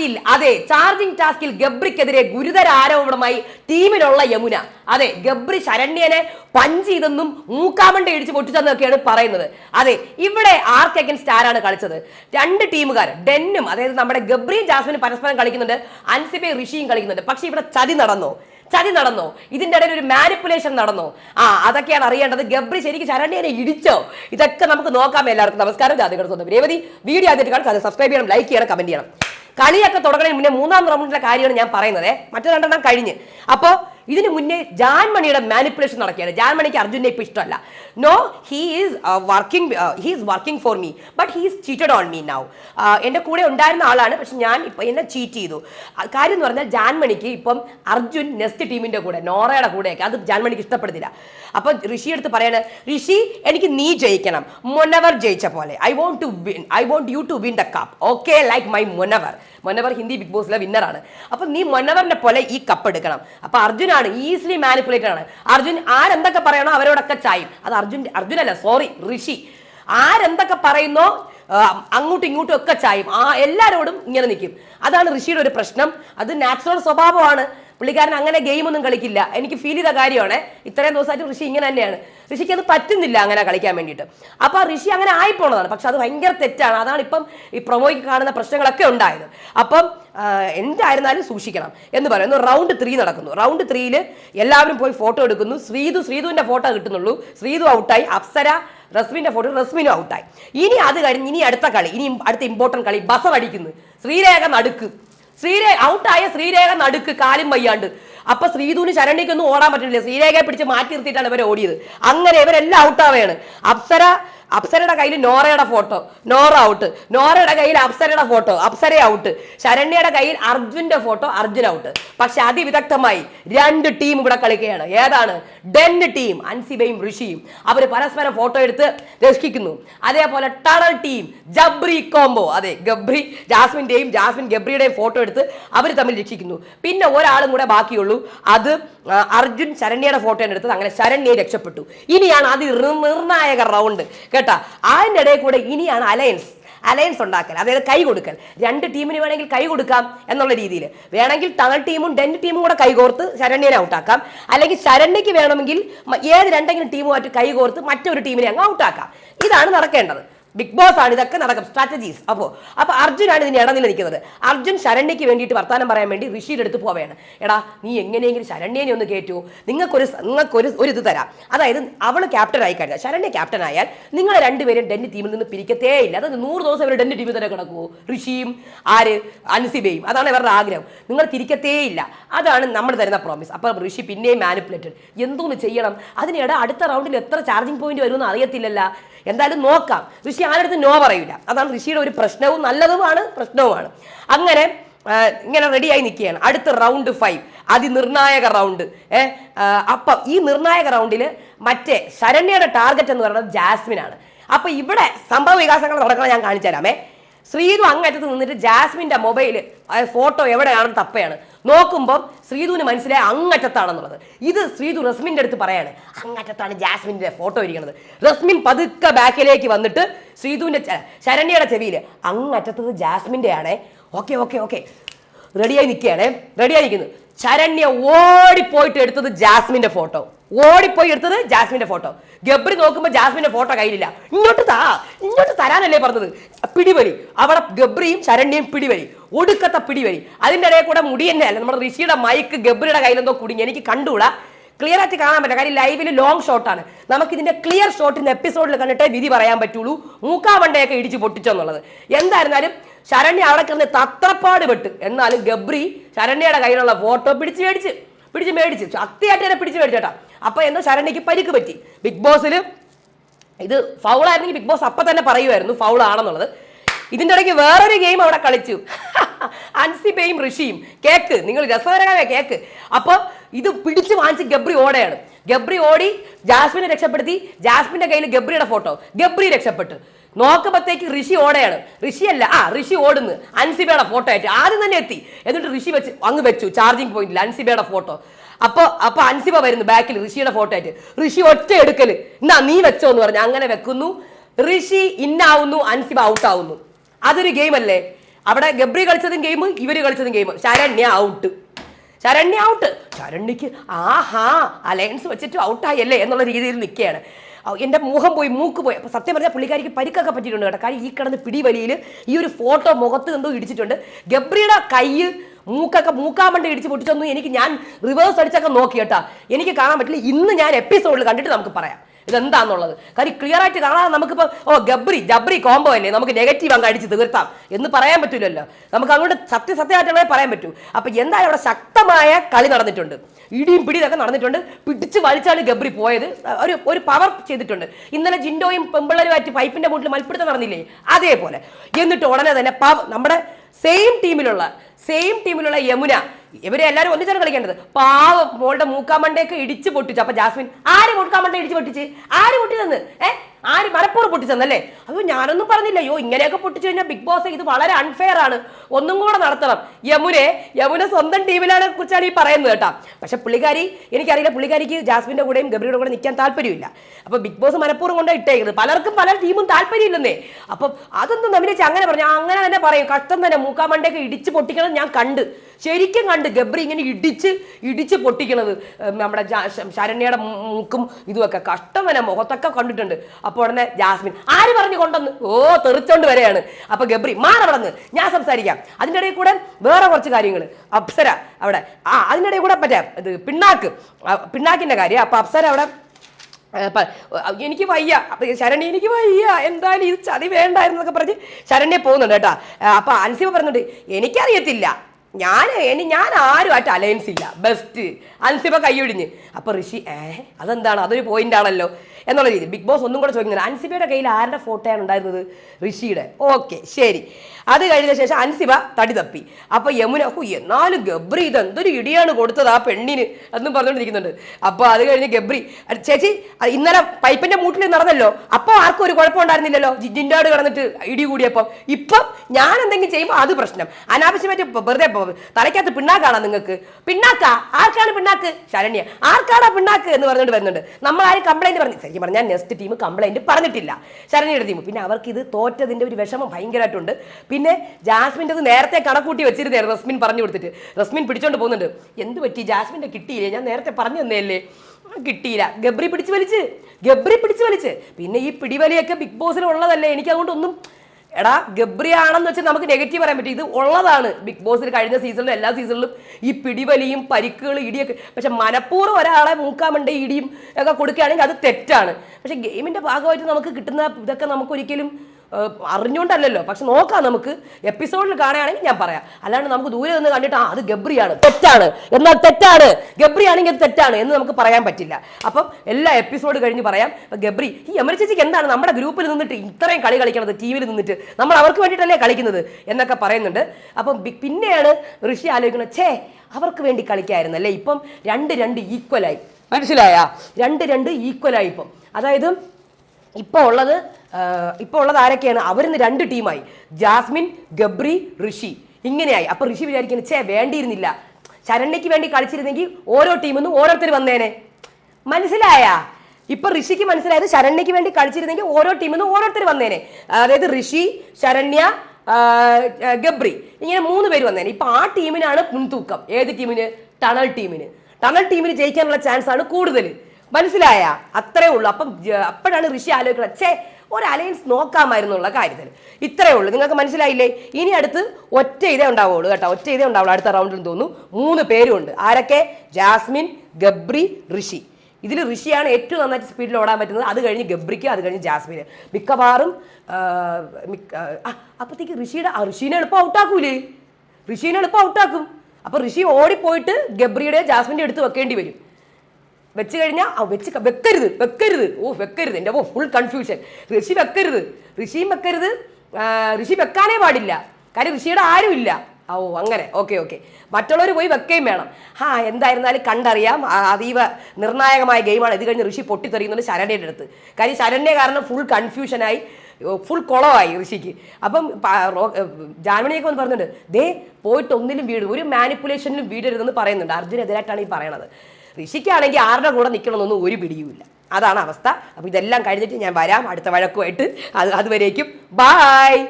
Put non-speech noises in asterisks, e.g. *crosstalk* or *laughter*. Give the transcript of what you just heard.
ടാസ്കിൽ അതെ ചാർജിംഗ് ടാസ്കിൽ ഗബ്രിക്കെതിരെ ഗുരുതര ആരോപണമായി ടീമിലുള്ള യമുന. അതെ ഗബ്രി ശരണ്യനെ പഞ്ച് ചെയ്തെന്നും മൂക്കാമണ്ട ഇടിച്ച് പൊട്ടിച്ചെന്നൊക്കെയാണ് പറയുന്നത്. അതെ ഇവിടെ ആർക്ക് അഗൻസ്റ്റ് ആരാണ് കളിച്ചത്? രണ്ട് ടീമുകാർ ഡെന്നും അതായത് നമ്മുടെ ഗബ്രിയും ജാസ്മിനും പരസ്പരം കളിക്കുന്നുണ്ട് അൻസിബെ ഋഷിയും കളിക്കുന്നുണ്ട്. പക്ഷെ ഇവിടെ ചതി നടന്നോ? ചതി നടന്നോ? ഇതിന്റെ ഇടയിൽ ഒരു മാനിപ്പുലേഷൻ നടന്നോ? ആ അതൊക്കെയാണ് അറിയേണ്ടത്. ഗബ്രി ശരിക്കും ശരണ്യനെ ഇടിച്ചോ? ഇതൊക്കെ നമുക്ക് നോക്കാം എല്ലാവർക്കും. നമസ്കാരം. ജാതികൾ സ്വന്തം രേവതി. വീഡിയോ ആദ്യമായിട്ട് കാണാൻ സബ്സ്ക്രൈബ് ചെയ്യണം ലൈക്ക് ചെയ്യണം കമന്റ് ചെയ്യണം. കളിയൊക്കെ തുടങ്ങുന്നതിന് മുന്നേ മൂന്നാം റൗണ്ടിലെ കാര്യമാണ് ഞാൻ പറയുന്നത്. മറ്റു രണ്ടെണ്ണം കഴിഞ്ഞ്. അപ്പോൾ ഇതിന് മുന്നേ ജാൻമണിയുടെ മാനിപ്പുലേഷൻ നടക്കുകയാണ്. ജാൻമണിക്ക് അർജുനെ ഇപ്പൊ ഇഷ്ടമല്ല. No he is working he is working for me but he cheated on me now എന്റെ കൂടെ ഉണ്ടായിരുന്ന ആളാണ് പക്ഷെ ഞാൻ ഇപ്പം എന്നെ ചീറ്റ് ചെയ്തു. കാര്യം എന്ന് പറഞ്ഞാൽ ജാൻമണിക്ക് ഇപ്പം അർജുൻ നെസ്റ്റ് ടീമിന്റെ കൂടെ നോറയുടെ കൂടെയൊക്കെ അത് ജാൻമണിക്ക് ഇഷ്ടപ്പെടുന്നില്ല. അപ്പം ഋഷി എടുത്ത് പറയാണ് ഋഷി എനിക്ക് നീ ജയിക്കണം. മൊനവർ ജയിച്ച പോലെ. I want to win I want you to win the cup okay like my Munawar. Munawar Hindi big ബോസിലെ വിന്നറാണ് അപ്പം നീ മൊന്നവറിനെ പോലെ ഈ കപ്പ് എടുക്കണം. അപ്പൊ അർജുനാണ് ഈസിലി മാനിപ്പുലേറ്റഡ് ആണ് അർജുൻ ആരെന്തൊക്കെ പറയണോ അവരോടൊക്കെ ചായും. അത് അർജുൻ അർജുനല്ല സോറി ഋഷി. ആരെന്തൊക്കെ പറയുന്നോ അങ്ങോട്ടും ഇങ്ങോട്ടും ഒക്കെ ചായും. ആ എല്ലാരോടും ഇങ്ങനെ നിൽക്കും. അതാണ് ഋഷിയുടെ ഒരു പ്രശ്നം. അത് നാച്ചുറൽ സ്വഭാവമാണ്. പുള്ളിക്കാരൻ അങ്ങനെ ഗെയിമൊന്നും കളിക്കില്ല. എനിക്ക് ഫീൽ ചെയ്ത കാര്യമാണ്. ഇത്രയും ദിവസമായിട്ട് ഋഷി ഇങ്ങനെ തന്നെയാണ്. ഋഷിക്ക് അത് പറ്റുന്നില്ല അങ്ങനെ കളിക്കാൻ വേണ്ടിയിട്ട്. അപ്പോൾ ഋഷി അങ്ങനെ ആയിപ്പോണതാണ്. പക്ഷെ അത് ഭയങ്കര തെറ്റാണ്. അതാണ് ഇപ്പം ഈ പ്രൊമോയ്ക്ക് കാണുന്ന പ്രശ്നങ്ങളൊക്കെ ഉണ്ടായത്. അപ്പം എന്തായിരുന്നാലും സൂക്ഷിക്കണം എന്ന് പറയുന്നു. റൗണ്ട് ത്രീ നടക്കുന്നു. റൗണ്ട് ത്രീയിൽ എല്ലാവരും പോയി ഫോട്ടോ എടുക്കുന്നു. ശ്രീതു ശ്രീതുവിന്റെ ഫോട്ടോ കിട്ടുന്നുള്ളൂ. ശ്രീതു ഔട്ടായി അപ്സര റസ്മിന്റെ ഫോട്ടോ റസ്മിനും ഔട്ടായി ഇനി അത് കഴിഞ്ഞ് ഇനി അടുത്ത കളി ഇനി അടുത്ത ഇമ്പോർട്ടന്റ് കളി ബസർ അടിക്കുന്നു. ശ്രീരേഖ നടുക്ക്. ശ്രീരേഖ ഔട്ടായ ശ്രീരേഖ നടുക്ക് കാലും വയ്യാണ്ട്. അപ്പൊ ശ്രീധുവിന് ശരണിക്കൊന്നും ഓടാൻ പറ്റില്ല. ശ്രീരേഖയെ പിടിച്ച് മാറ്റി നിർത്തിയിട്ടാണ് ഇവർ ഓടിയത്. അങ്ങനെ ഇവരെല്ലാം ഔട്ടാവുകയാണ് അപ്സര അപ്സരയുടെ കയ്യിൽ നോറയുടെ ഫോട്ടോ. നോറ ഔട്ട് നോറയുടെ കയ്യിൽ അപ്സരയുടെ ഫോട്ടോ. അപ്സര ഔട്ട് ശരണ്യയുടെ കയ്യിൽ അർജുന്റെ ഫോട്ടോ അർജുൻ ഔട്ട് പക്ഷെ അതിവിദഗ്ധമായി രണ്ട് ടീം ഇവിടെ കളിക്കുകയാണ്. ഏതാണ്? Den team അൻസിബയും ഋഷിയും. അവർ പരസ്പരം ഫോട്ടോ എടുത്ത് രക്ഷിക്കുന്നു. അതേപോലെ ടണൽ ടീം ജബ്രി കോംബോ അതെ ഗബ്രി ജാസ്മിന്റെയും ജാസ്മിൻ ഗബ്രിയുടെയും ഫോട്ടോ എടുത്ത് അവർ തമ്മിൽ രക്ഷിക്കുന്നു. പിന്നെ ഒരാളും കൂടെ ബാക്കിയുള്ളൂ. അത് അർജുൻ ശരണ്യയുടെ ഫോട്ടോ എടുത്തത്. അങ്ങനെ ശരണ്യെ രക്ഷപ്പെട്ടു. ഇനിയാണ് അതി നിർണായക റൗണ്ട് കേട്ടാ. അതിന്റെ ഇടയിൽ കൂടെ ഇനിയാണ് അലയൻസ് അലയൻസ് ഉണ്ടാക്കൽ അതായത് കൈ കൊടുക്കൽ. രണ്ട് ടീമിന് വേണമെങ്കിൽ കൈ കൊടുക്കാം എന്നുള്ള രീതിയിൽ. വേണമെങ്കിൽ തങ്ങൾ ടീമും ഡെൻ ടീമും കൂടെ കൈകോർത്ത് ശരണ്യനെ ഔട്ടാക്കാം അല്ലെങ്കിൽ ശരണ്യക്ക് വേണമെങ്കിൽ ഏത് രണ്ടെങ്കിലും ടീമുമായിട്ട് കൈകോർത്ത് മറ്റൊരു ടീമിനെ അങ്ങ് ഔട്ടാക്കാം ഇതാണ് നടക്കേണ്ടത്. ബിഗ് ബോസ് ആണ് ഇതൊക്കെ നടക്കും. സ്ട്രാറ്റജീസ് അപ്പോൾ അപ്പോൾ അർജുനാണ് ഇതിന് ഇടനില നിൽക്കുന്നത് അർജുൻ ശരണ്യക്ക് വേണ്ടിയിട്ട് വർത്താനം പറയാൻ വേണ്ടി ഋഷിയുടെ അടുത്ത് പോവുകയാണ്. എടാ നീ എങ്ങനെയെങ്കിലും ശരണ്യനെ ഒന്ന് കയറ്റുമോ നിങ്ങൾക്കൊരു നിങ്ങൾക്കൊരു ഒരു ഇത് തരാം. അതായത് അവൾ ക്യാപ്റ്റൻ ആയി കഴിഞ്ഞാൽ ശരണ്യ ക്യാപ്റ്റൻ ആയാൽ നിങ്ങൾ രണ്ടുപേരും ഡെന്നി ടീമിൽ നിന്ന് പിരിക്കത്തേ ഇല്ല. അതായത് നൂറ് ദിവസം ഇവർ ഡെന്നി ടീമിൽ തന്നെ കിടക്കുമോ ഋഷിയും ആര്? അൻസിബയും. അതാണ് ഇവരുടെ ആഗ്രഹം. നിങ്ങൾ തിരിക്കത്തേ ഇല്ല. അതാണ് നമ്മൾ തരുന്ന പ്രോമിസ് അപ്പോൾ ഋഷി പിന്നെയും മാനിപ്പുലേറ്റഡ് എന്തോന്ന് ചെയ്യണം? അതിനിടെ അടുത്ത റൗണ്ടിൽ എത്ര ചാർജിങ് പോയിന്റ് വരുമെന്ന് അറിയത്തില്ലല്ല. എന്തായാലും നോക്കാം. ഋഷി ആരുടെ നോ പറയൂല. അതാണ് ഋഷിയുടെ ഒരു പ്രശ്നവും നല്ലതുമാണ് പ്രശ്നവുമാണ്. അങ്ങനെ ഇങ്ങനെ റെഡിയായി നിൽക്കുകയാണ് അടുത്ത റൗണ്ട് ഫൈവ് അതിനിർണായക റൗണ്ട് ഏ അപ്പം ഈ നിർണായക റൗണ്ടിൽ മറ്റേ ശരണ്യയുടെ ടാർഗറ്റ് എന്ന് പറയുന്നത് ജാസ്മിനാണ് അപ്പൊ ഇവിടെ സംഭവ വികാസങ്ങൾ നടക്കണം ഞാൻ കാണിച്ചു തരാമേ ശ്രീതു അങ്ങറ്റത്ത് നിന്നിട്ട് ജാസ്മിന്റെ മൊബൈൽ ഫോട്ടോ എവിടെയാണെന്ന് തപ്പയാണ്. നോക്കുമ്പോൾ ശ്രീധുവിന് മനസ്സിലായി അങ്ങറ്റത്താണെന്നുള്ളത്. ഇത് ശ്രീധു റസ്മിന്റെ അടുത്ത് പറയാണ്. അങ്ങറ്റത്താണ് ജാസ്മിന്റെ ഫോട്ടോ ഇരിക്കുന്നത്. റസ്മിൻ പതുക്കെ ബാക്കിലേക്ക് വന്നിട്ട് ശ്രീധുവിന്റെ ചെ- ശരണ്യയുടെ ചെവിയിൽ അങ്ങറ്റത്തത് ജാസ്മിന്റെ ആണേ ഓക്കെ ഓക്കെ ഓക്കെ. റെഡിയായി നിൽക്കുകയാണേ. റെഡിയായി നിൽക്കുന്നത് ശരണ്യ ഓടിപ്പോയിട്ട് എടുത്തത് ജാസ്മിന്റെ ഫോട്ടോ ഓടിപ്പോയി എടുത്തത് ജാസ്മിന്റെ ഫോട്ടോ ഗബ്രി നോക്കുമ്പോൾ ജാസ്മിന്റെ ഫോട്ടോ കയ്യിലില്ല. ഇങ്ങോട്ട് താ ഇങ്ങോട്ട് തരാനല്ലേ പറഞ്ഞത്. പിടിവലി. അവിടെ ഗബ്രിയും ശരണ്യയും പിടിവലി. ഒടുക്കത്തെ പിടിവലി. അതിന്റെ ഇടയിൽ കൂടെ മുടി തന്നെ അല്ല. നമ്മുടെ ഋഷിയുടെ മൈക്ക് ഗബ്രിയുടെ കയ്യിലെന്തോ കുടുങ്ങി. എനിക്ക് കണ്ടുകൂടാ. ക്ലിയർ ആയിട്ട് കാണാൻ പറ്റില്ല. കാര്യം ലൈവിൽ ലോങ് ഷോട്ടാണ് നമുക്ക് ഇതിന്റെ ക്ലിയർ ഷോട്ടിന്റെ എപ്പിസോഡിൽ കണ്ടിട്ടേ വിധി പറയാൻ പറ്റുള്ളൂ. മൂക്കാവണ്ടയൊക്കെ ഇടിച്ച് പൊട്ടിച്ചെന്നുള്ളത് എന്തായിരുന്നാലും ശരണ്യ അവിടെ കിടന്ന് തത്രപ്പാട് പെട്ട്. എന്നാലും ഗബ്രി ശരണ്യയുടെ കയ്യിലുള്ള ഫോട്ടോ പിടിച്ച് മേടിച്ച് പിടിച്ച് മേടിച്ച്. ശക്തിയായിട്ട് തന്നെ പിടിച്ച് മേടിച്ചേട്ടാ അപ്പൊ എന്തോ ശരണ്യക്ക് പരിക്ക് പറ്റി. ബിഗ് ബോസിൽ ഇത് ഫൗളായിരുന്നെങ്കിൽ ബിഗ് ബോസ് അപ്പം തന്നെ പറയുമായിരുന്നു ഫൗൾ ആണെന്നുള്ളത് ഇതിന്റെ ഇടയ്ക്ക് വേറൊരു ഗെയിം അവിടെ കളിച്ചു. *laughs* അൻസിബയും ഋഷിയും. കേക്ക്. നിങ്ങൾ രസകരമായ കേക്ക്. അപ്പൊ ഇത് പിടിച്ച് വാങ്ങിച്ച് ഗബ്രി ഓടെയാണ്. ഗബ്രി ഓടി ജാസ്മിനെ രക്ഷപ്പെടുത്തി ജാസ്മിന്റെ കയ്യിൽ ഗബ്രിയുടെ ഫോട്ടോ ഗബ്രി രക്ഷപ്പെട്ടു. നോക്കുമ്പോഴത്തേക്ക് ഋഷി ഓടയാണ്. ഋഷിയല്ല ആ ഋഷി ഓടുന്നു. അൻസിബയുടെ ഫോട്ടോ ആയിട്ട്. ആദ്യം തന്നെ എത്തി. എന്നിട്ട് ഋഷി വെച്ച് അങ്ങ് വെച്ചു. ചാർജിങ് പോയിന്റിൽ അൻസിബയുടെ ഫോട്ടോ അപ്പൊ അപ്പൊ അൻസിബ വരുന്നു ബാക്കിൽ ഋഷിയുടെ ഫോട്ടോ ആയിട്ട്. ഋഷി ഒറ്റ എടുക്കൽ. എന്നാ നീ വെച്ചോ എന്ന് പറഞ്ഞു അങ്ങനെ വെക്കുന്നു. ഋഷി ഇന്നാവുന്നു അൻസിബ ഔട്ടാവുന്നു അതൊരു ഗെയിം അല്ലേ? അവിടെ ഗബ്രി കളിച്ചതും ഗെയിം ഇവർ കളിച്ചതും game Saranya out Saranya out ശരണ്യക്ക് ആഹാ അലയൻസ് വെച്ചിട്ട് ഔട്ടായി അല്ലേ എന്നുള്ള രീതിയിൽ നിൽക്കുകയാണ്. എന്റെ മുഖം പോയി മൂക്ക് പോയി. അപ്പോൾ സത്യം പറഞ്ഞാൽ പുള്ളിക്കാരിക്ക് പരിക്കൊക്കെ പറ്റിയിട്ടുണ്ട് കേട്ടോ. കാര്യം ഈ കിടന്ന് പിടിവലിയിൽ ഈ ഒരു ഫോട്ടോ മുഖത്ത് എന്തോ ഇടിച്ചിട്ടുണ്ട്. ഗബ്രിയുടെ കൈ മൂക്കൊക്കെ മൂക്കാമണ്ട ഇടിച്ച് പൊട്ടിച്ചൊന്നും എനിക്ക് ഞാൻ റിവേഴ്സ് അടിച്ചൊക്കെ നോക്കി കേട്ടോ. എനിക്ക് കാണാൻ പറ്റില്ല. ഇന്ന് ഞാൻ എപ്പിസോഡിൽ കണ്ടിട്ട് നമുക്ക് പറയാം. ഇതെന്താന്നുള്ളത്? കാര്യം ക്ലിയർ ആയിട്ട് കാണാതെ നമുക്കിപ്പോൾ ഓ ഗബ്രി ജബ്രി കോംബോ അല്ലേ? നമുക്ക് നെഗറ്റീവ് അങ്ങ് അടിച്ച് തീർത്താം. എന്ന് പറയാൻ പറ്റില്ലല്ലോ നമുക്ക് അങ്ങോട്ട് സത്യസത്യമായിട്ടുള്ളതേ പറയാൻ പറ്റൂ. അപ്പൊ എന്തായാലും അവിടെ ശക്തമായ കളി നടന്നിട്ടുണ്ട്. ഇടിയും പിടിയൊക്കെ നടന്നിട്ടുണ്ട്. പിടിച്ച് വലിച്ചാണ് ഗബ്രി പോയത്. ഒരു ഒരു പവർ ചെയ്തിട്ടുണ്ട്. ഇന്നലെ ജിൻഡോയും പെമ്പിള്ളരുമായിട്ട് പൈപ്പിന്റെ മുട്ടിൽ മൽപ്പിടുത്തം നടന്നില്ലേ? അതേപോലെ. എന്നിട്ട് ഉടനെ തന്നെ നമ്മുടെ സെയിം ടീമിലുള്ള സെയിം ടീമിലുള്ള യമുന ഇവരെ എല്ലാവരും ഒന്നിച്ചാണ് കളിക്കേണ്ടത്. പാവ മോളുടെ മൂക്കാമണ്ടയൊക്കെ ഇടിച്ച് പൊട്ടിച്ചു. അപ്പൊ ജാസ്മിൻ ആര് മൂക്കാമണ്ട ഇടിച്ച് പൊട്ടിച്ച്? ആര് പൊട്ടി തന്ന് ഏ? ആര് മലപ്പുറം പൊട്ടിച്ചെന്നല്ലേ? അയ്യോ ഞാനൊന്നും പറഞ്ഞില്ല. അയ്യോ ഇങ്ങനെയൊക്കെ പൊട്ടിച്ചു കഴിഞ്ഞാൽ ബിഗ് ബോസ് ഇത് വളരെ അൺഫെയർ ആണ്. ഒന്നും കൂടെ നടത്തണം. യമുനെ യമുന സ്വന്തം ടീമിലാണ് കുറിച്ചാണ് ഈ പറയുന്നത് കേട്ടോ. പക്ഷെ പുള്ളിക്കാരി എനിക്കറിയില്ല പുള്ളിക്കാരിക്ക് ജാസ്മിന്റെ കൂടെയും ഗബ്രിയുടെ കൂടെ നിൽക്കാൻ താല്പര്യമില്ല. അപ്പൊ ബിഗ് ബോസ് മലപ്പുറം കൊണ്ട് ഇട്ടേക്കുന്നത്. പലർക്കും പല ടീമും താല്പര്യമില്ലെന്നേ. അപ്പം അതൊന്നും നമിനേച്ച് അങ്ങനെ പറഞ്ഞു. അങ്ങനെ തന്നെ പറയും. കഷ്ടം തന്നെ മൂക്കാമണ്ടയൊക്കെ ഇടിച്ച് പൊട്ടിക്കണം ഞാൻ കണ്ട്. ശരിക്കും കണ്ട് ഗബ്രി ഇങ്ങനെ ഇടിച്ച് ഇടിച്ച് പൊട്ടിക്കണത്. നമ്മുടെ ശരണ്യയുടെ മൂക്കും ഇതുമൊക്കെ കഷ്ടം തന്നെ മുഖത്തൊക്കെ കണ്ടിട്ടുണ്ട്. അപ്പോൾ ഉടനെ ജാസ്മിൻ ആര് പറഞ്ഞു കൊണ്ടുവന്ന്? ഓ തെറിച്ചോണ്ട് വരെയാണ്. അപ്പൊ ഗബ്രി മാറവിടന്ന് ഞാൻ സംസാരിക്കാം. അതിന്റെ ഇടയിൽ കൂടെ വേറെ കുറച്ച് കാര്യങ്ങൾ അപ്സര അവിടെ. ആ അതിന്റെ ഇടയിൽ കൂടെ പറ്റാം ഇത് പിണ്ണാക്ക്. പിണ്ണാക്കിന്റെ കാര്യം. അപ്പൊ അപ്സര അവിടെ എനിക്ക് വയ്യ. ശരണ്യ എനിക്ക് വയ്യ. എന്തായാലും ഇത് ചതി വേണ്ടായിരുന്നൊക്കെ പറഞ്ഞ് ശരണ്യ പോകുന്നുണ്ട് കേട്ടോ. അപ്പൊ അൻസിമ പറഞ്ഞിട്ട് എനിക്കറിയത്തില്ല. ഞാൻ ഇനി ഞാൻ ആരുമായിട്ട് അലയൻസ് ഇല്ല. ബെസ്റ്റ് അൻസിബ കൈയൊഴിഞ്ഞ് അപ്പൊ ഋഷി ഏ അതെന്താണ്? അതൊരു പോയിന്റ് ആണല്ലോ. എന്നുള്ള രീതി. ബിഗ് ബോസ് ഒന്നും കൂടെ ചോദിക്കുന്നില്ല. അൻസിബയുടെ കയ്യിൽ ആരുടെ ഫോട്ടോയാണ് ഉണ്ടായിരുന്നത്? ഋഷിയുടെ. ഓക്കെ ശരി. അത് കഴിഞ്ഞ ശേഷം അൻസിബ തടി തപ്പി. അപ്പൊ യമുന ഹു എന്നാലും ഗബ്രി ഇത് എന്തൊരു ഇടിയാണ് കൊടുത്തത് ആ പെണ്ണിന് എന്നും പറഞ്ഞുകൊണ്ടിരിക്കുന്നുണ്ട്. അപ്പൊ അത് കഴിഞ്ഞ് ഗബ്രി ചേച്ചി ഇന്നലെ പൈപ്പിന്റെ മൂട്ടിൽ നടന്നല്ലോ? അപ്പൊ ആർക്കും ഒരു കുഴപ്പമുണ്ടായിരുന്നില്ലല്ലോ ജി- ജിൻഡോട് കിടന്നിട്ട് ഇടി കൂടിയപ്പം. ഇപ്പം ഞാൻ എന്തെങ്കിലും ചെയ്യുമ്പോൾ അത് പ്രശ്നം. അനാവശ്യമായിട്ട് വെറുതെ തലയ്ക്കകത്ത് പിണ്ണാക്കാണോ നിങ്ങൾക്ക്? പിണ്ണാക്ക? ആർക്കാണ് പിണ്ണാക്ക്? ശരണ്യ. ആർക്കാണ് പിണ്ണാക്ക് എന്ന് പറഞ്ഞുകൊണ്ട് വരുന്നുണ്ട്. നമ്മൾ ആരും കംപ്ലൈന്റ് പറഞ്ഞു ശരിക്കും പറഞ്ഞാൽ നെസ്റ്റ് ടീം കംപ്ലൈന്റ് പറഞ്ഞിട്ടില്ല. ശരണ്യയുടെ ടീം. പിന്നെ അവർക്ക് ഇത് തോറ്റതിന്റെ ഒരു വിഷമം ഭയങ്കരമായിട്ടുണ്ട്. പിന്നെ ജാസ്മിന്റെ അത് നേരത്തെ കണക്കൂട്ടി വെച്ചിരുന്നായിരുന്നു റസ്മിൻ പറഞ്ഞു കൊടുത്തിട്ട്. റസ്മിൻ പിടിച്ചോണ്ട് പോകുന്നുണ്ട്. എന്ത് പറ്റി? ജാസ്മിന്റെ കിട്ടിയില്ലേ? ഞാൻ നേരത്തെ പറഞ്ഞു തന്നെയല്ലേ കിട്ടിയില്ല. ഗബ്രി പിടിച്ച് വലിച്ച്. ഗബ്രി പിടിച്ച് വലിച്ച്. പിന്നെ ഈ പിടിവലിയൊക്കെ ബിഗ് ബോസിൽ ഉള്ളതല്ലേ? എനിക്ക് അതുകൊണ്ട് ഒന്നും എടാ ഗബ്രിയാണെന്ന് വെച്ചാൽ നമുക്ക് നെഗറ്റീവ് പറയാൻ പറ്റും. ഇത് ഉള്ളതാണ്. ബിഗ് ബോസിൽ കഴിഞ്ഞ സീസണിലും എല്ലാ സീസണിലും ഈ പിടിവലിയും പരിക്കുകളും ഇടിയൊക്കെ. പക്ഷെ മനഃപൂർവം ഒരാളെ മൂക്കാമണ്ട ഇടിയും ഒക്കെ കൊടുക്കുകയാണെങ്കിൽ അത് തെറ്റാണ്. പക്ഷെ ഗെയിമിന്റെ ഭാഗമായിട്ട് നമുക്ക് കിട്ടുന്ന ഇതൊക്കെ നമുക്ക് ഒരിക്കലും ഏഹ്, അറിഞ്ഞുകൊണ്ടല്ലല്ലോ. പക്ഷെ നോക്കാം നമുക്ക്. എപ്പിസോഡിൽ കാണുകയാണെങ്കിൽ ഞാൻ പറയാം. അല്ലാണ്ട് നമുക്ക് ദൂരെ നിന്ന് കണ്ടിട്ട് ആ അത് ഗബ്രിയാണ്. തെറ്റാണ്. എന്നാൽ തെറ്റാണ്. ഗബ്രി ആണെങ്കിൽ അത് തെറ്റാണ് എന്ന് നമുക്ക് പറയാൻ പറ്റില്ല. അപ്പം എല്ലാ എപ്പിസോഡ് കഴിഞ്ഞ് പറയാം. ഗബ്രി ഈ എമർജൻസിക്ക് എന്താണ് നമ്മുടെ ഗ്രൂപ്പിൽ നിന്നിട്ട് ഇത്രയും കളി കളിക്കണത്? ടി വിയിൽ നിന്നിട്ട് നമ്മൾ അവർക്ക് വേണ്ടിയിട്ടല്ലേ കളിക്കുന്നത്? എന്നൊക്കെ പറയുന്നുണ്ട്. അപ്പം പിന്നെയാണ് ഋഷി ആലോചിക്കുന്നത് ഛേ അവർക്ക് വേണ്ടി കളിക്കായിരുന്നല്ലേ ഇപ്പം രണ്ട് രണ്ട് ഈക്വലായി മനസ്സിലായ? രണ്ട് രണ്ട് ഈക്വലായി ഇപ്പം. അതായത് ഇപ്പോൾ ഉള്ളത് ഇപ്പോൾ ഉള്ളത് ആരൊക്കെയാണ്? അവരിന്ന് രണ്ട് ടീമായി. ജാസ്മിൻ ഗബ്രി ഋഷി. ഇങ്ങനെയായി. അപ്പൊ ഋഷി വിചാരിക്കുന്നത് ചേ വേണ്ടിയിരുന്നില്ല. ശരണ്യക്ക് വേണ്ടി കളിച്ചിരുന്നെങ്കിൽ ഓരോ ടീമിൽ നിന്നും ഓരോരുത്തർ വന്നേനെ. മനസ്സിലായ? ഇപ്പൊ ഋഷിക്ക് മനസ്സിലായത് ശരണ്യക്ക് വേണ്ടി കളിച്ചിരുന്നെങ്കിൽ ഓരോ ടീമിൽ നിന്നും ഓരോരുത്തർ വന്നേനെ. അതായത് ഋഷി ശരണ്യ ഗബ്രി. ഇങ്ങനെ മൂന്ന് പേര് വന്നേനെ. ഇപ്പൊ ആ ടീമിനാണ് മുൻതൂക്കം ഏത് ടീമിന്? ടണൽ ടീമിന്. ടണൽ ടീമിന് ജയിക്കാനുള്ള ചാൻസ് ആണ് കൂടുതൽ മനസ്സിലായ? അത്രേ ഉള്ളൂ. അപ്പം അപ്പോഴാണ് ഋഷി ആലോചിക്കുന്നത് ചേ ഒരു അലയൻസ് നോക്കാമായിരുന്നുള്ള കാര്യത്തിൽ. ഇത്രേ ഉള്ളൂ. നിങ്ങൾക്ക് മനസ്സിലായില്ലേ? ഇനി അടുത്ത് ഒറ്റ ഇതേ ഉണ്ടാവുള്ളൂ കേട്ടോ. ഒറ്റ ഇതേ ഉണ്ടാവുള്ളൂ അടുത്ത റൗണ്ടിൽ തോന്നുന്നു. മൂന്ന് പേരും ഉണ്ട് ആരൊക്കെ? ജാസ്മിൻ ഗബ്രി ഋഷി. ഇതിൽ ഋഷിയാണ് ഏറ്റവും നന്നായിട്ട് സ്പീഡിൽ ഓടാൻ പറ്റുന്നത്. അത് കഴിഞ്ഞ് ഗബ്രിക്ക് അത് കഴിഞ്ഞ് ജാസ്മിന്. മിക്കവാറും അപ്പോഴത്തേക്ക് ഋഷിയുടെ ഋഷീനെ എളുപ്പം ഔട്ടാക്കൂലേ ഋഷീനെ എളുപ്പം ഔട്ടാക്കും അപ്പോൾ ഋഷി ഓടിപ്പോയിട്ട് ഗബ്രിയുടെ ജാസ്മിന്റെ അടുത്ത് വെക്കേണ്ടി വരും. വെച്ച് കഴിഞ്ഞാൽ ആ വെച്ച് വെക്കരുത് വെക്കരുത്. ഓ വെക്കരുത്. എന്റെ ഓ ഫുൾ കൺഫ്യൂഷൻ ഋഷി വെക്കരുത്. ഋഷിയും വെക്കരുത്. ഋഷി വെക്കാനേ പാടില്ല. കാര്യം ഋഷിയുടെ ആരും ഇല്ല ഓ അങ്ങനെ. Okay okay. മറ്റുള്ളവർ പോയി വെക്കുകയും വേണം. ആ എന്തായിരുന്നാലും കണ്ടറിയാം. അതീവ നിർണായകമായ ഗെയിമാണ്. ഇത് കഴിഞ്ഞ് ഋഷി പൊട്ടിത്തെറിയുന്നുണ്ട് ശരണ്യയുടെ അടുത്ത്. കാര്യം ശരണ്യ കാരണം ഫുൾ കൺഫ്യൂഷനായി ഫുൾ കുളമായി ഋഷിക്ക്. അപ്പം ജാൻവണിയൊക്കെ വന്ന് പറഞ്ഞിട്ടുണ്ട് ദേ പോയിട്ട് ഒന്നിലും വീട് ഒരു മാനിപ്പുലേഷനിലും വീടരുതെന്ന് പറയുന്നുണ്ട്. അർജുനെതിരായിട്ടാണ് ഈ പറയണത്. ഋഷിക്കാണെങ്കിൽ ആരുടെ കൂടെ നിൽക്കണമെന്നൊന്നും ഒരു പിടിയുമില്ല. അതാണ് അവസ്ഥ. അപ്പോൾ ഇതെല്ലാം കഴിഞ്ഞിട്ട് ഞാൻ വരാം. അടുത്ത വഴക്കുമായിട്ട് അത് അതുവരേക്കും. ബായ്